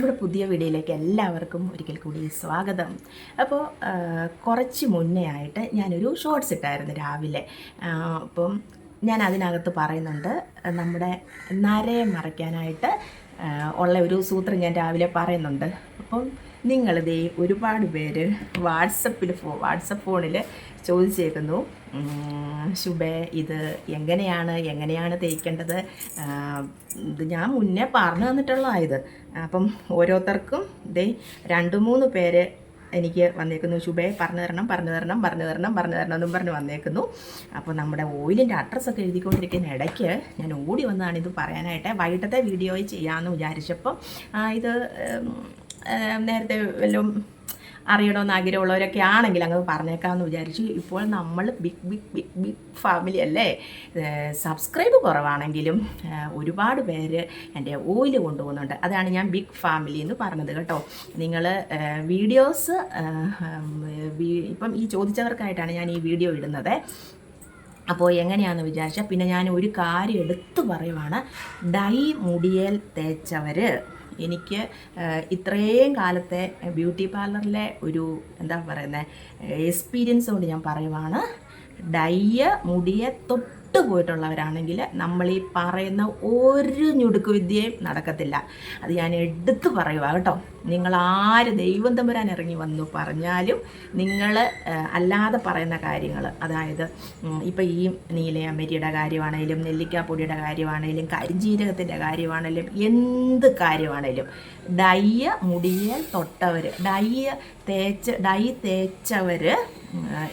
നമ്മുടെ പുതിയ വീഡിയോയിലേക്ക് എല്ലാവർക്കും ഒരിക്കൽ കൂടി സ്വാഗതം. അപ്പോൾ കുറച്ച് മുന്നേ ആയിട്ട് ഞാനൊരു ഷോർട്സ് ഇട്ടായിരുന്നു രാവിലെ. അപ്പം ഞാൻ അതിനകത്ത് പറയുന്നുണ്ട് നമ്മുടെ നരയെ മറയ്ക്കാനായിട്ട് ഉള്ള ഒരു സൂത്രം ഞാൻ രാവിലെ പറയുന്നുണ്ട്. അപ്പം നിങ്ങളിതേ ഒരുപാട് പേര് വാട്സപ്പിൽ ഫോ വാട്സപ്പ് ഫോണിൽ ചോദിച്ചേക്കുന്നു ശുഭേ ഇത് എങ്ങനെയാണ് എങ്ങനെയാണ് തേക്കേണ്ടത്? ഇത് ഞാൻ മുന്നേ പറഞ്ഞു തന്നിട്ടുള്ളതാണ് ഇത്. അപ്പം ഓരോരുത്തർക്കും ഇതേ രണ്ട് മൂന്ന് പേര് എനിക്ക് വന്നേക്കുന്നു. ശുഭേ പറഞ്ഞു തരണം പറഞ്ഞു തരണം പറഞ്ഞു തരണം പറഞ്ഞു തരണം എന്നും പറഞ്ഞ് വന്നേക്കുന്നു. അപ്പോൾ നമ്മുടെ ഓയിലിന്റെ അഡ്രസ്സൊക്കെ എഴുതിക്കൊണ്ടിരിക്കുന്ന ഇടയ്ക്ക് ഞാൻ ഓടി വന്നതാണ് ഇത് പറയാനായിട്ട്. വൈകിട്ടത്തെ വീഡിയോയിൽ ചെയ്യാമെന്ന് വിചാരിച്ചപ്പം ഇത് നേരത്തെ വല്ലതും അറിയണമെന്ന് ആഗ്രഹമുള്ളവരൊക്കെ ആണെങ്കിൽ അങ്ങ് പറഞ്ഞേക്കാമെന്ന് വിചാരിച്ചു. ഇപ്പോൾ നമ്മൾ big big big big family അല്ലേ? സബ്സ്ക്രൈബ് കുറവാണെങ്കിലും ഒരുപാട് പേര് എന്റെ ഓയിൽ കൊണ്ടുപോകുന്നുണ്ട്. അതാണ് ഞാൻ ബിഗ് ഫാമിലി എന്ന് പറഞ്ഞത് കേട്ടോ. നിങ്ങൾ വീഡിയോസ് ഇപ്പം ഈ ചോദിച്ചവർക്കായിട്ടാണ് ഞാൻ ഈ വീഡിയോ ഇടുന്നത്. അപ്പോൾ എങ്ങനെയാണെന്ന് വിചാരിച്ചാൽ പിന്നെ ഞാൻ ഒരു കാര്യം എടുത്തു പറയുവാണ്. ഡൈ മുടിയേൽ തേച്ചവർ എനിക്ക് ഇത്രയും കാലത്തെ ബ്യൂട്ടി പാർലറിലെ ഒരു എന്താ പറയുന്നത് എക്സ്പീരിയൻസ് കൊണ്ട് ഞാൻ പറയുവാണ് ഡയ്യ മുടിയെ തൊട്ട് പോയിട്ടുള്ളവരാണെങ്കിൽ നമ്മൾ ഈ പറയുന്ന ഒരു ഞുടുക്ക് വിദ്യയും നടക്കത്തില്ല. അത് ഞാൻ എടുത്തു പറയുക കേട്ടോ. നിങ്ങൾ ആര് ദൈവം തമ്പുരാൻ ഇറങ്ങി വന്നു പറഞ്ഞാലും നിങ്ങൾ അല്ലാതെ പറയുന്ന കാര്യങ്ങൾ അതായത് ഇപ്പം ഈ നീലയമരിയുടെ കാര്യമാണേലും നെല്ലിക്കാപ്പൊടിയുടെ കാര്യമാണേലും കരിഞ്ജീരകത്തിന്റെ കാര്യമാണേലും എന്ത് കാര്യമാണേലും ഡയ്യ മുടിയെ തൊട്ടവർ ഡയ്യ തേച്ച് ഡൈ തേച്ചവർ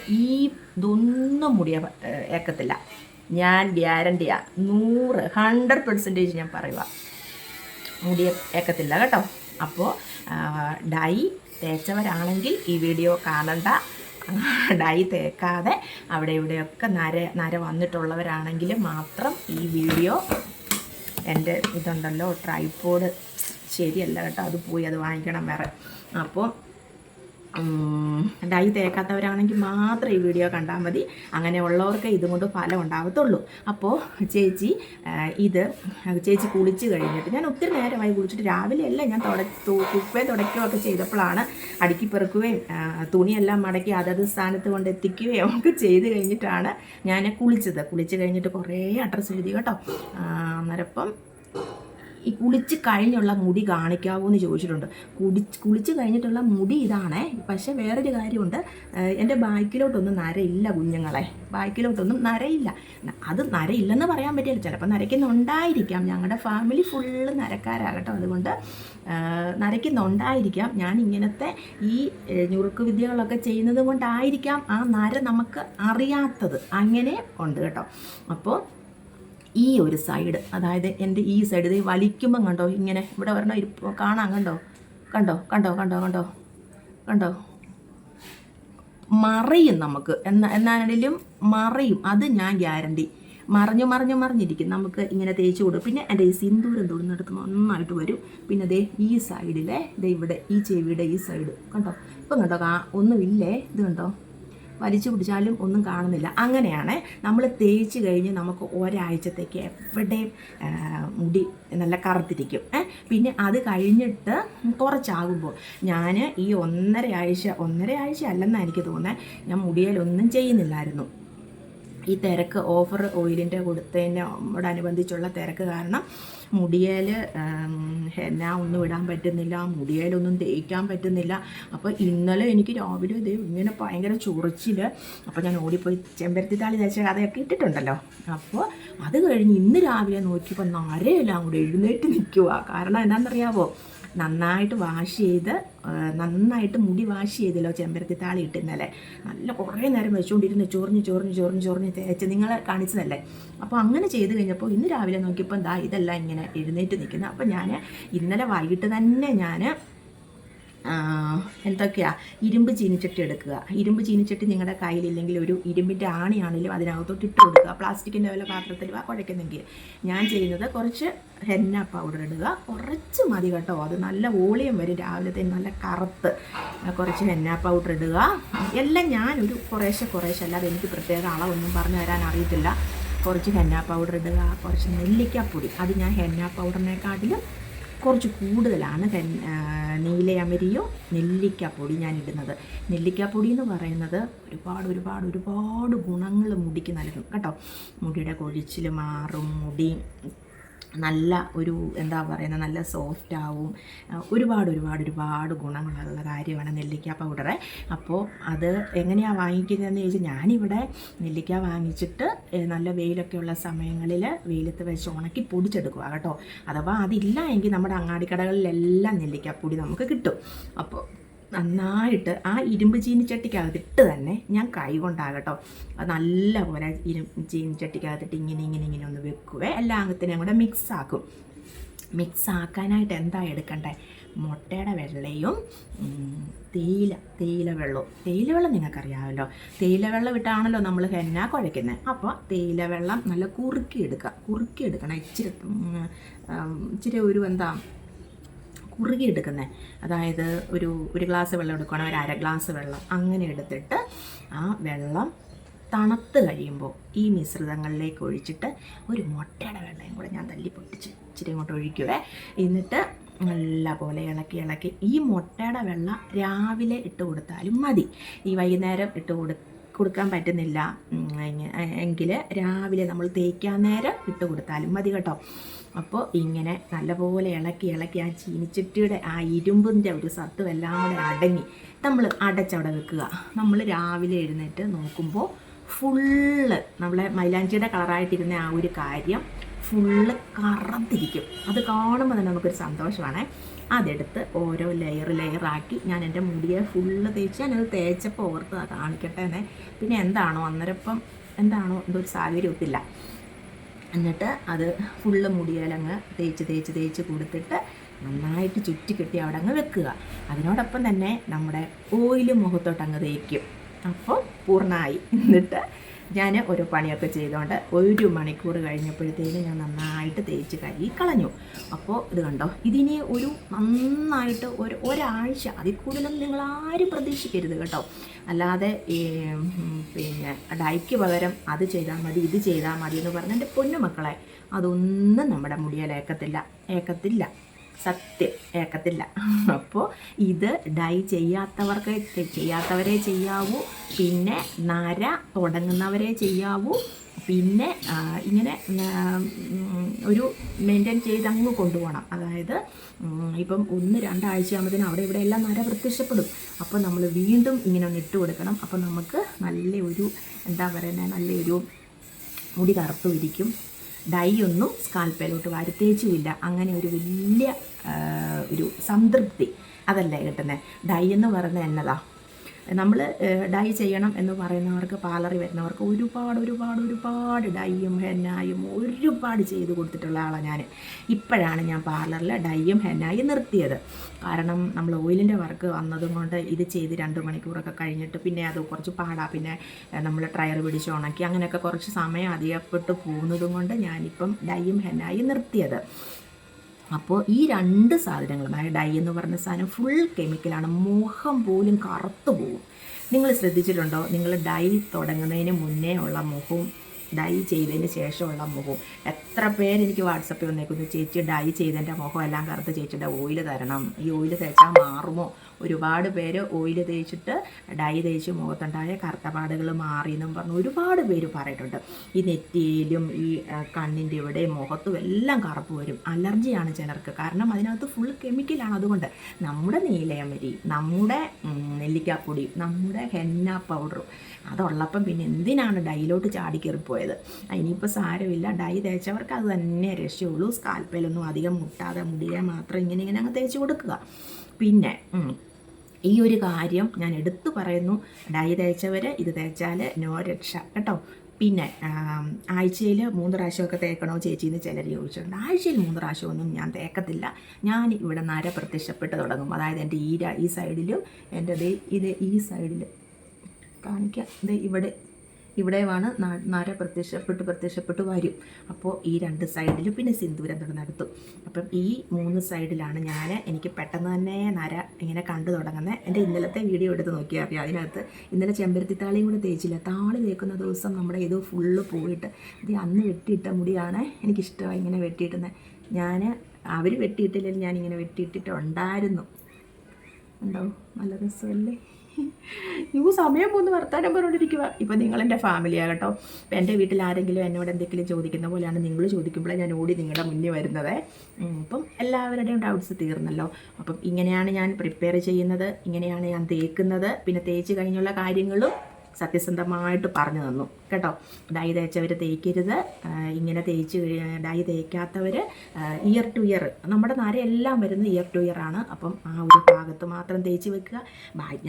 ഈ ഇതൊന്നും മുടിയ ഏക്കത്തില്ല. ഞാൻ ഗ്യാരണ്ടിയാ നൂറ് ഹൺഡ്രഡ് പെർസെന്റേജ് ഞാൻ പറയുക മുടി ഏക്കത്തില്ല കേട്ടോ. അപ്പോൾ ഡൈ തേച്ചവരാണെങ്കിൽ ഈ വീഡിയോ കാണണ്ട. ഡൈ തേക്കാതെ അവിടെ ഇവിടെയൊക്കെ നര നര വന്നിട്ടുള്ളവരാണെങ്കിൽ മാത്രം ഈ വീഡിയോ എന്റെ ഇതുണ്ടല്ലോ ട്രൈപ്പോഡ് ശരിയല്ല കേട്ടോ അത് പോയി അത് വാങ്ങിക്കണം വേറെ. അപ്പോൾ ഡൈ തേക്കാത്തവരാണെങ്കിൽ മാത്രം ഈ വീഡിയോ കണ്ടാൽ മതി. അങ്ങനെ ഉള്ളവർക്ക് ഇതുകൊണ്ട് ഫലം ഉണ്ടാകത്തുള്ളൂ അപ്പോൾ ചേച്ചി ഇത് ചേച്ചി കുളിച്ച് കഴിഞ്ഞിട്ട് ഞാൻ ഒത്തിരി നേരമായി കുളിച്ചിട്ട് രാവിലെയല്ല ഞാൻ തുട കുപ്പയും തുടയ്ക്കുകയൊക്കെ ചെയ്തപ്പോഴാണ് അടുക്കി പെറുക്കുകയും തുണിയെല്ലാം മടക്കി അതത് സ്ഥാനത്ത് കൊണ്ട് ഒക്കെ ചെയ്ത് കഴിഞ്ഞിട്ടാണ് ഞാൻ കുളിച്ചത്. കുളിച്ച് കഴിഞ്ഞിട്ട് കുറേ അഡ്രസ്സ് എഴുതി കേട്ടോ. അന്നേരം ഈ കുളിച്ച് കഴിഞ്ഞുള്ള മുടി കാണിക്കാവോ എന്ന് ചോദിച്ചിട്ടുണ്ട്. കുടിച്ച് കുളിച്ച് കഴിഞ്ഞിട്ടുള്ള മുടി ഇതാണേ. പക്ഷേ വേറൊരു കാര്യമുണ്ട്. എന്റെ ബാക്കിലോട്ടൊന്നും നരയില്ല കുഞ്ഞുങ്ങളെ. ബാക്കിലോട്ടൊന്നും നരയില്ല. അത് നരയില്ലെന്ന് പറയാൻ പറ്റില്ല. ചിലപ്പോൾ നരയ്ക്കുന്നുണ്ടായിരിക്കാം. ഞങ്ങളുടെ ഫാമിലി ഫുള്ള് നരക്കാരാകട്ടോ അതുകൊണ്ട് നരയ്ക്കുന്നുണ്ടായിരിക്കാം. ഞാൻ ഇങ്ങനത്തെ ഈ ഞുറുക്ക് വിദ്യകളൊക്കെ ചെയ്യുന്നത് കൊണ്ടായിരിക്കാം ആ നര നമുക്ക് അറിയാത്തത്. അങ്ങനെ ഉണ്ട് കേട്ടോ. അപ്പോൾ ഈ ഒരു സൈഡ് അതായത് എന്റെ ഈ സൈഡ് ഇത് വലിക്കുമ്പം കണ്ടോ? ഇങ്ങനെ ഇവിടെ വരണോ ഇരിപ്പ് കാണാൻ കണ്ടോ? കണ്ടോ? കണ്ടോ? കണ്ടോ? കണ്ടോ? കണ്ടോ? മറയും നമുക്ക്. എന്നാ എന്നാണെങ്കിലും മറയും. അത് ഞാൻ ഗ്യാരണ്ടി മറിഞ്ഞു മറിഞ്ഞു മറിഞ്ഞിരിക്കും. നമുക്ക് ഇങ്ങനെ തേച്ച് കൊടുക്കും. പിന്നെ എന്റെ ഈ സിന്ദൂരം തൊടുന്നിടത്ത് നന്നായിട്ട് വരും. പിന്നെ ദേ ഈ സൈഡിലെ ദേ ഇവിടെ ഈ ചെവിയുടെ ഈ സൈഡ് കണ്ടോ? ഇപ്പം കണ്ടോ? ഒന്നുമില്ലേ? ഇത് കണ്ടോ? വലിച്ചു പിടിച്ചാലും ഒന്നും കാണുന്നില്ല. അങ്ങനെയാണ് നമ്മൾ തേച്ച് കഴിഞ്ഞ് നമുക്ക് ഒരാഴ്ചത്തേക്ക് എവിടെയും മുടി നല്ല കറുത്തിരിക്കും. പിന്നെ അത് കഴിഞ്ഞിട്ട് കുറച്ചാകുമ്പോൾ ഞാൻ ഈ ഒന്നര ആഴ്ച ഒന്നര ആഴ്ച അല്ലെന്നാണ് എനിക്ക് തോന്നുന്നത് ഞാൻ മുടിയിലൊന്നും ചെയ്യുന്നില്ലായിരുന്നു. ഈ തിരക്ക് ഓഫർ ഓയിലിന്റെ കൊടുത്തതിനോടനുബന്ധിച്ചുള്ള തിരക്ക് കാരണം മുടിയേൽ എന്നാ ഒന്നും ഇടാൻ പറ്റുന്നില്ല മുടിയേലൊന്നും തേക്കാൻ പറ്റുന്നില്ല. അപ്പോൾ ഇന്നലെ എനിക്ക് രാവിലെ ഇത് ഇങ്ങനെ ഭയങ്കര ചൊറിച്ചിൽ അപ്പോൾ ഞാൻ ഓടിപ്പോയി ചെമ്പരത്തി താളി തേച്ച കഥയൊക്കെ ഇട്ടിട്ടുണ്ടല്ലോ. അപ്പോൾ അത് കഴിഞ്ഞ് ഇന്ന് രാവിലെ നോക്കിയപ്പോൾ നരയെല്ലാം കൂടെ എഴുന്നേറ്റ് നിൽക്കുക കാരണം എന്താണെന്നറിയാവോ? നന്നായിട്ട് വാഷ് ചെയ്ത് നന്നായിട്ട് മുടി വാഷ് ചെയ്തല്ലോ ചെമ്പരത്തി താളി ഇട്ട് ഇന്നലെ നല്ല കുറേ നേരം വെച്ചുകൊണ്ടിരുന്ന് ചോറിഞ്ഞ് ചോറിഞ്ഞ് ചോറിഞ്ഞ് ചോറിഞ്ഞ് തേച്ച് നിങ്ങൾ കാണിച്ചതല്ലേ? അപ്പോൾ അങ്ങനെ ചെയ്ത് കഴിഞ്ഞപ്പോൾ ഇന്ന് രാവിലെ നോക്കിയപ്പോൾ എന്താ ഇതെല്ലാം ഇങ്ങനെ എഴുന്നേറ്റ് നിൽക്കുന്നത് അപ്പോൾ ഞാൻ ഇന്നലെ വൈകിട്ട് തന്നെ ഞാൻ എന്തൊക്കെയാ? ഇരുമ്പ് ചീനിച്ചട്ടി എടുക്കുക. ഇരുമ്പ് ചീനിച്ചട്ടി നിങ്ങളുടെ കയ്യിലില്ലെങ്കിൽ ഒരു ഇരുമ്പിന്റെ ആണിയാണെങ്കിലും അതിനകത്തോട്ട് ഇട്ട് കൊടുക്കുക. പ്ലാസ്റ്റിക്കിന്റെ വല്ല പാത്രത്തിൽ വാ കുഴയ്ക്കുന്നെങ്കിൽ. ഞാൻ ചെയ്യുന്നത് കുറച്ച് ഹെന്ന പൗഡർ ഇടുക. കുറച്ച് മതി കേട്ടോ. അത് നല്ല വോളിയം വരും രാവിലത്തെ നല്ല കറുത്ത് കുറച്ച് ഹെന്ന പൗഡർ ഇടുക. എല്ലാം ഞാനൊരു കുറേശ്ശെ കുറേശ്ശെ അല്ലാതെ എനിക്ക് പ്രത്യേക അളവൊന്നും പറഞ്ഞു തരാൻ അറിയത്തില്ല. കുറച്ച് ഹെന്ന പൗഡർ ഇടുക. കുറച്ച് നെല്ലിക്കാപ്പൊടി. അത് ഞാൻ ഹെന്ന പൗഡറിനെക്കാട്ടിലും കുറച്ച് കൂടുതലാണ് കൻ നീലയമരിയോ നെല്ലിക്കാപ്പൊടി ഞാൻ ഇടുന്നത് നെല്ലിക്കാപ്പൊടി എന്ന് പറയുന്നത് ഒരുപാട് ഒരുപാട് ഒരുപാട് ഗുണങ്ങൾ മുടിക്ക് നൽകും. കേട്ടോ? മുടിയുടെ കൊഴിച്ചിൽ മാറും മുടി നല്ല ഒരു എന്താ പറയുന്നത് നല്ല സോഫ്റ്റ് ആവും. ഒരുപാട് ഒരുപാട് ഒരുപാട് ഗുണങ്ങളുള്ള കാര്യമാണ് നെല്ലിക്ക പൗഡറ് അപ്പോൾ അത് എങ്ങനെയാണ് വാങ്ങിക്കുന്നതെന്ന് ചോദിച്ചാൽ ഞാനിവിടെ നെല്ലിക്ക വാങ്ങിച്ചിട്ട് നല്ല വെയിലൊക്കെ ഉള്ള സമയങ്ങളിൽ വെയിലത്ത് വെച്ച് ഉണക്കി പൊടിച്ചെടുക്കുക കേട്ടോ. അഥവാ അതില്ല എങ്കിൽ നമ്മുടെ അങ്ങാടിക്കടകളിലെല്ലാം നെല്ലിക്കാപ്പൊടി നമുക്ക് കിട്ടും. അപ്പോൾ നന്നായിട്ട് ആ ഇരുമ്പ് ചീനിച്ചട്ടിക്കകത്തിട്ട് തന്നെ ഞാൻ കൈ കൊണ്ടാകട്ടോ. അത് നല്ലപോലെ ഇരുമ്പ് ചീനിച്ചട്ടിക്കകത്തിട്ട് ഇങ്ങനെ ഇങ്ങനെ ഇങ്ങനെ ഒന്ന് വെക്കുവേ. എല്ലാ അംഗത്തിനെയും കൂടെ മിക്സ് ആക്കും. മിക്സ് ആക്കാനായിട്ട് എന്താ എടുക്കണ്ടേ? മുട്ടയുടെ വെള്ളയും തേയില തേയില വെള്ളവും. തേയില വെള്ളം നിങ്ങൾക്കറിയാമല്ലോ. തേയില വെള്ളം ഇട്ടാണല്ലോ നമ്മൾ ഹെന്ന കുഴയ്ക്കുന്നത് അപ്പോൾ തേയില വെള്ളം നല്ല കുറുക്കി എടുക്കുക. കുറുക്കി എടുക്കണം. ഇച്ചിരി ഇച്ചിരി ഒരു എന്താ കുറുകി എടുക്കുന്നത് അതായത് ഒരു ഒരു ഗ്ലാസ് വെള്ളം എടുക്കുകയാണെങ്കിൽ ഒരു അര ഗ്ലാസ് വെള്ളം. അങ്ങനെ എടുത്തിട്ട് ആ വെള്ളം തണുത്ത് കഴിയുമ്പോൾ ഈ മിശ്രിതങ്ങളിലേക്ക് ഒഴിച്ചിട്ട് ഒരു മുട്ടയുടെ വെള്ളയും കൂടെ ഞാൻ തല്ലി പൊട്ടിച്ച് ഇച്ചിരി ഇങ്ങോട്ട് ഒഴിക്കുവേ. എന്നിട്ട് നല്ല പോലെ ഇളക്കി ഇളക്കി ഈ മുട്ടയുടെ വെള്ളം രാവിലെ ഇട്ട് കൊടുത്താലും മതി. ഈ വൈകുന്നേരം ഇട്ട് കൊടു കൊടുക്കാൻ പറ്റുന്നില്ല. എങ്കിൽ രാവിലെ നമ്മൾ തേക്കാൻ നേരം ഇട്ട് കൊടുത്താലും മതി കേട്ടോ. അപ്പോൾ ഇങ്ങനെ നല്ലപോലെ ഇളക്കി ഇളക്കി ആ ചീനിച്ചട്ടിയുടെ ആ ഇരുമ്പിന്റെ ഒരു സത്വം എല്ലാം കൂടെ അടങ്ങി നമ്മൾ അടച്ചവിടെ വെക്കുക. നമ്മൾ രാവിലെ എഴുന്നേറ്റ് നോക്കുമ്പോൾ ഫുള്ള് നമ്മളെ മൈലാഞ്ചിയുടെ കളറായിട്ടിരുന്ന ആ ഒരു കാര്യം ഫുള്ള് കറന്നിരിക്കും അത് കാണുമ്പോൾ തന്നെ നമുക്കൊരു സന്തോഷമാണ്. അതെടുത്ത് ഓരോ ലെയർ ലെയറാക്കി ഞാൻ എന്റെ മുടിയെ ഫുള്ള് തേച്ച് ഞാനത് തേച്ചപ്പോൾ ഓർത്ത് കാണിക്കട്ടെ എന്നേ. പിന്നെ എന്താണോ അന്നേരപ്പം എന്താണോ എന്തോ ഒരു സാഹചര്യം ഒത്തില്ല എന്നിട്ട് അത് ഫുള്ള് മുടിയിലങ്ങ് തേച്ച് തേച്ച് തേച്ച് കൊടുത്തിട്ട് നന്നായിട്ട് ചുറ്റി കെട്ടി അവിടെ അങ്ങ് വെക്കുക. അതിനോടൊപ്പം തന്നെ നമ്മുടെ ഓയിൽ മുഖത്തോട്ട് അങ്ങ് തേക്കും. അപ്പോൾ പൂർണമായി. എന്നിട്ട് ഞാൻ ഒരു പണിയൊക്കെ ചെയ്തുകൊണ്ട് ഒരു മണിക്കൂർ കഴിഞ്ഞപ്പോഴത്തേനും ഞാൻ നന്നായിട്ട് തേച്ച് കഴുകി കളഞ്ഞു. അപ്പോൾ ഇത് കണ്ടോ? ഇതിനി ഒരു നന്നായിട്ട് ഒരു ഒരാഴ്ച അതിൽ കൂടുതലൊന്നും നിങ്ങൾ ആരും പ്രതീക്ഷിക്കരുത് കേട്ടോ. അല്ലാതെ ഈ പിന്നെ ഡൈക്ക് പകരം അത് ചെയ്താൽ മതി ഇത് ചെയ്താൽ മതി എന്ന് പറഞ്ഞ എന്റെ പൊന്നുമക്കളെ അതൊന്നും നമ്മുടെ മുടിയിൽ ഏക്കത്തില്ല. ഏക്കത്തില്ല. സത്യം ഏക്കത്തില്ല അപ്പോൾ ഇത് ഡൈ ചെയ്യാത്തവർക്ക് ചെയ്യാത്തവരെ ചെയ്യാവൂ പിന്നെ നര തുടങ്ങുന്നവരെ ചെയ്യാവൂ പിന്നെ ഇങ്ങനെ ഒരു മെയിന്റെയിൻ ചെയ്ത് അങ്ങ് കൊണ്ടുപോകണം. അതായത് ഇപ്പം ഒന്ന് രണ്ടാഴ്ച ആകുമ്പോഴത്തേനും അവിടെ ഇവിടെ എല്ലാം നര പ്രത്യക്ഷപ്പെടും. അപ്പോൾ നമ്മൾ വീണ്ടും ഇങ്ങനെ ഒന്ന് ഇട്ട് കൊടുക്കണം. അപ്പോൾ നമുക്ക് നല്ല ഒരു എന്താ പറയുന്നത് നല്ലൊരു മുടി കറുത്തും ഇരിക്കും. ഡൈ ഒന്നും സ്കാൽപ്പയിലോട്ട് വരുത്തേച്ചുമില്ല. അങ്ങനെ ഒരു വലിയ ഒരു സംതൃപ്തി അതല്ലേ കിട്ടുന്നത് ഡൈ എന്ന് പറയുന്നത് എന്നതാ? നമ്മൾ ഡൈ ചെയ്യണം എന്ന് പറയുന്നവർക്ക് പാലറി വരുന്നവർക്ക് ഒരുപാട് ഒരുപാട് ഒരുപാട് ഡൈയും ഹെന്നായും ഒരുപാട് ചെയ്ത് കൊടുത്തിട്ടുള്ള ആളാണ് ഞാൻ ഇപ്പോഴാണ് ഞാൻ പാർലറിൽ ഡൈയും ഹെന്നായും നിർത്തിയത്. കാരണം നമ്മൾ ഓയിലിന്റെ വർക്ക് വന്നതുകൊണ്ട് ഇത് ചെയ്ത് രണ്ട് മണിക്കൂറൊക്കെ കഴിഞ്ഞിട്ട് പിന്നെ അത് കുറച്ച് പാടാ. പിന്നെ നമ്മൾ ട്രയർ പിടിച്ച് ഉണക്കി അങ്ങനെയൊക്കെ കുറച്ച് സമയം അധികപ്പെട്ട് പോകുന്നതും കൊണ്ട് ഞാനിപ്പം ഡൈയും ഹെന്നായും നിർത്തിയത്. അപ്പോൾ ഈ രണ്ട് സാധനങ്ങളും അതായത് ഡൈ എന്ന് പറഞ്ഞ സാധനം ഫുൾ കെമിക്കലാണ് മുഖം പോലും കറുത്തു പോകും. നിങ്ങൾ ശ്രദ്ധിച്ചിട്ടുണ്ടോ? നിങ്ങൾ ഡൈ തുടങ്ങുന്നതിന് മുന്നേ ഉള്ള മുഖവും ഡൈ ചെയ്തതിന് ശേഷമുള്ള മുഖവും. എത്ര പേര് എനിക്ക് വാട്സപ്പിൽ വന്നേക്കുന്നു? ചേച്ചി ഡൈ ചെയ്തതിന്റെ മുഖം എല്ലാം കറുത്ത് ചേച്ചിയുടെ ഓയിൽ തരണം. ഈ ഓയിൽ തേച്ചാൽ മാറുമോ? ഒരുപാട് പേര് ഓയിൽ തേച്ചിട്ട് ഡൈ തേച്ച് മുഖത്തുണ്ടായ കറുത്തപാടുകൾ മാറി എന്നും പറഞ്ഞ് ഒരുപാട് പേര് പറയിട്ടുണ്ട്. ഈ നെറ്റിയിലും ഈ കണ്ണിന്റെ ഇവിടെ മുഖത്തും എല്ലാം കറുപ്പ് വരും. അലർജിയാണ് ചിലർക്ക്. കാരണം അതിനകത്ത് ഫുൾ കെമിക്കലാണ് അതുകൊണ്ട് നമ്മുടെ നീലയമരി നമ്മുടെ നെല്ലിക്കാപ്പൊടി നമ്മുടെ ഹെന്ന പൗഡറും അതുള്ളപ്പം പിന്നെ എന്തിനാണ് ഡൈലോട്ട് ചാടി ആ, ഇനിയിപ്പോൾ സാരമില്ല. ഡൈ തേച്ചവർക്ക് അത് തന്നെ രക്ഷയുള്ളൂ. സ്കാൽപ്പയിലൊന്നും അധികം മുട്ടാതെ മുടിയെ മാത്രം ഇങ്ങനെ ഇങ്ങനെ അങ്ങ് തേച്ച് കൊടുക്കുക. പിന്നെ ഈ ഒരു കാര്യം ഞാൻ എടുത്തു പറയുന്നു. ഡൈ തേച്ചവർ ഇത് തേച്ചാൽ നോ രക്ഷ. കേട്ടോ? പിന്നെ ആഴ്ചയിൽ മൂന്ന് പ്രാവശ്യമൊക്കെ തേക്കണോ ചേച്ചിന്ന് ചിലർ ചോദിച്ചിട്ടുണ്ട്. ആഴ്ചയിൽ മൂന്ന് പ്രാവശ്യമൊന്നും ഞാൻ തേക്കത്തില്ല. ഞാൻ ഇവിടെ നര പ്രത്യക്ഷപ്പെട്ട് തുടങ്ങും. അതായത് എന്റെ ഈ ഈ സൈഡിലും എന്റെ ദേ ഇത് ഈ സൈഡിൽ കാണിക്കാം. ഇത് ഇവിടെ ഇവിടെയുമാണ് ന- നര പ്രത്യക്ഷപ്പെട്ട് പ്രത്യക്ഷപ്പെട്ട് വരും. അപ്പോൾ ഈ രണ്ട് സൈഡിലും പിന്നെ സിന്ദൂരം നടത്തും. അപ്പം ഈ മൂന്ന് സൈഡിലാണ് ഞാൻ എനിക്ക് പെട്ടെന്ന് തന്നെ നര ഇങ്ങനെ കണ്ടു തുടങ്ങുന്നത് എന്റെ ഇന്നലത്തെ വീഡിയോ എടുത്ത് നോക്കിയാൽ അറിയാം. അതിനകത്ത് ഇന്നലെ ചെമ്പരത്തി താളിയും കൂടെ തേച്ചില്ല? താളി തേക്കുന്ന ദിവസം നമ്മുടെ ഇത് ഫുള്ള് പോയിട്ട്. ഇത് അന്ന് വെട്ടിയിട്ട മുടിയാണ് എനിക്കിഷ്ടമായി ഇങ്ങനെ വെട്ടിയിട്ടുന്നത് ഞാൻ അവർ വെട്ടിയിട്ടില്ലെങ്കിൽ ഞാനിങ്ങനെ വെട്ടിയിട്ടിട്ടുണ്ടായിരുന്നു. ഉണ്ടോ നല്ല രസമല്ലേ? യു സമയം പോന്ന് വർത്താനം പറഞ്ഞുകൊണ്ടിരിക്കുക ഇപ്പം നിങ്ങളെന്റെ ഫാമിലിയാണ് കേട്ടോ ഇപ്പം എന്റെ വീട്ടിൽ ആരെങ്കിലും എന്നോട് എന്തെങ്കിലും ചോദിക്കുന്ന പോലെയാണ് നിങ്ങൾ ചോദിക്കുമ്പോഴേ ഞാൻ ഓടി നിങ്ങളുടെ മുന്നിൽ വരുന്നത്. അപ്പം എല്ലാവരുടെയും ഡൗട്ട്സ് തീർന്നല്ലോ. അപ്പം ഇങ്ങനെയാണ് ഞാൻ പ്രിപ്പയർ ചെയ്യുന്നത് ഇങ്ങനെയാണ് ഞാൻ തേക്കുന്നത്. പിന്നെ തേച്ച് കഴിഞ്ഞുള്ള കാര്യങ്ങളും സത്യസന്ധമായിട്ട് പറഞ്ഞു തന്നു. കേട്ടോ? ഡൈ തേച്ചവർ തേക്കരുത്. ഇങ്ങനെ തേച്ച് ഡൈ തേക്കാത്തവർ ഇയർ ടു ഇയർ. നമ്മുടെ നരയെല്ലാം വരുന്നത് ഇയർ ടു ഇയർ ആണ്. അപ്പം ആ ഒരു ഭാഗത്ത് മാത്രം തേച്ച് വെക്കുക.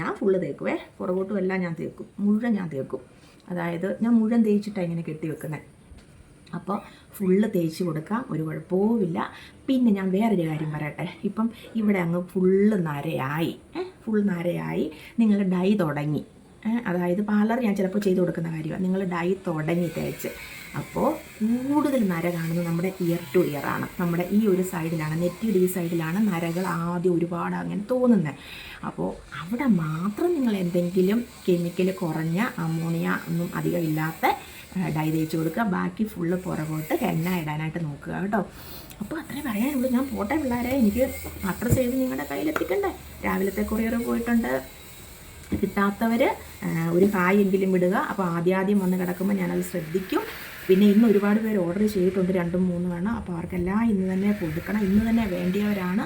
ഞാൻ ഫുള്ള് തേക്കുവേ. പുറകോട്ടും എല്ലാം ഞാൻ തേക്കും. മുഴുവൻ ഞാൻ തേക്കും. അതായത് ഞാൻ മുഴുവൻ തേച്ചിട്ടാണ് ഇങ്ങനെ കെട്ടി വെക്കുന്നത് അപ്പോൾ ഫുള്ള് തേച്ച് കൊടുക്കാം. ഒരു കുഴപ്പവുമില്ല. പിന്നെ ഞാൻ വേറൊരു കാര്യം പറയട്ടെ. ഇപ്പം ഇവിടെ അങ്ങ് ഫുള്ള് നരയായി. ഫുൾ നരയായി. നിങ്ങൾ ഡൈ തുടങ്ങി. അതായത് പാർലർ ഞാൻ ചിലപ്പോൾ ചെയ്ത് കൊടുക്കുന്ന കാര്യമാണ്. നിങ്ങൾ ഡൈ തുടങ്ങി തേച്ച് അപ്പോൾ കൂടുതൽ നര കാണുന്നത് നമ്മുടെ ഇയർ ടു ഇയർ ആണ്. നമ്മുടെ ഈ ഒരു സൈഡിലാണ് നെറ്റിയുടെ ഈ സൈഡിലാണ് നരകൾ ആദ്യം ഒരുപാട് അങ്ങനെ തോന്നുന്നത് അപ്പോൾ അവിടെ മാത്രം നിങ്ങൾ എന്തെങ്കിലും കെമിക്കൽ കുറഞ്ഞ അമോണിയ ഒന്നും അധികം ഇല്ലാത്ത ഡൈ തേച്ച് കൊടുക്കുക. ബാക്കി ഫുള്ള് പുറകോട്ട് എണ്ണ ഇടാനായിട്ട് നോക്കുക കേട്ടോ. അപ്പോൾ അത്രേ പറയാനുള്ളൂ. ഞാൻ പോട്ടെ പിള്ളേരെ. എനിക്ക് അഡ്രസ്സ് ചെയ്ത് നിങ്ങളുടെ കയ്യിലെത്തിക്കണ്ടേ? രാവിലത്തെ കൊറിയർ പോയിട്ടുണ്ട്. കിട്ടാത്തവർ ഒരു ഹായ് എങ്കിലും വിടുക അപ്പോൾ ആദ്യാദ്യം വന്ന് കിടക്കുമ്പോൾ ഞാനത് ശ്രദ്ധിക്കും. പിന്നെ ഇന്ന് ഒരുപാട് പേര് ഓർഡർ ചെയ്തിട്ടുണ്ട് രണ്ടും മൂന്നും വേണം അപ്പോൾ അവർക്കെല്ലാം ഇന്ന് തന്നെ കൊടുക്കണം. ഇന്ന് തന്നെ വേണ്ടിയവരാണ്.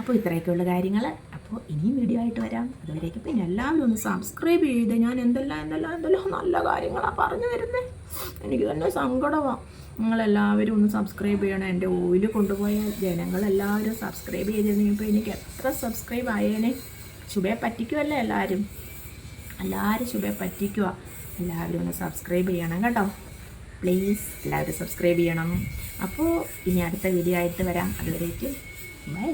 അപ്പോൾ ഇത്രയൊക്കെയുള്ള കാര്യങ്ങൾ അപ്പോൾ ഇനിയും വീഡിയോ ആയിട്ട് വരാം. അതുവരേക്കും പിന്നെ എല്ലാവരും ഒന്ന് സബ്സ്ക്രൈബ് ചെയ്ത് ഞാൻ എന്തെല്ലാം എന്തെല്ലാം എന്തെല്ലാം നല്ല കാര്യങ്ങളാണ് പറഞ്ഞു തരുന്നത് എനിക്ക് തന്നെ സങ്കടമാണ് നിങ്ങളെല്ലാവരും ഒന്ന് സബ്സ്ക്രൈബ് ചെയ്യണം. എന്റെ ഓയിൽ കൊണ്ടുപോയ ജനങ്ങളെല്ലാവരും സബ്സ്ക്രൈബ് ചെയ്തിരുന്നെങ്കിൽ എനിക്ക് എത്ര സബ്സ്ക്രൈബ് ആയേനെ. ശുഭയെ പറ്റിക്കുമല്ലേ എല്ലാവരും എല്ലാവരും ശുഭയെ പറ്റിക്കുക എല്ലാവരും ഒന്ന് സബ്സ്ക്രൈബ് ചെയ്യണം കേട്ടോ. പ്ലീസ് എല്ലാവരും സബ്സ്ക്രൈബ് ചെയ്യണം. അപ്പോൾ ഇനി അടുത്ത വീഡിയോ ആയിട്ട് വരാം. അതുവരേക്കും ബൈ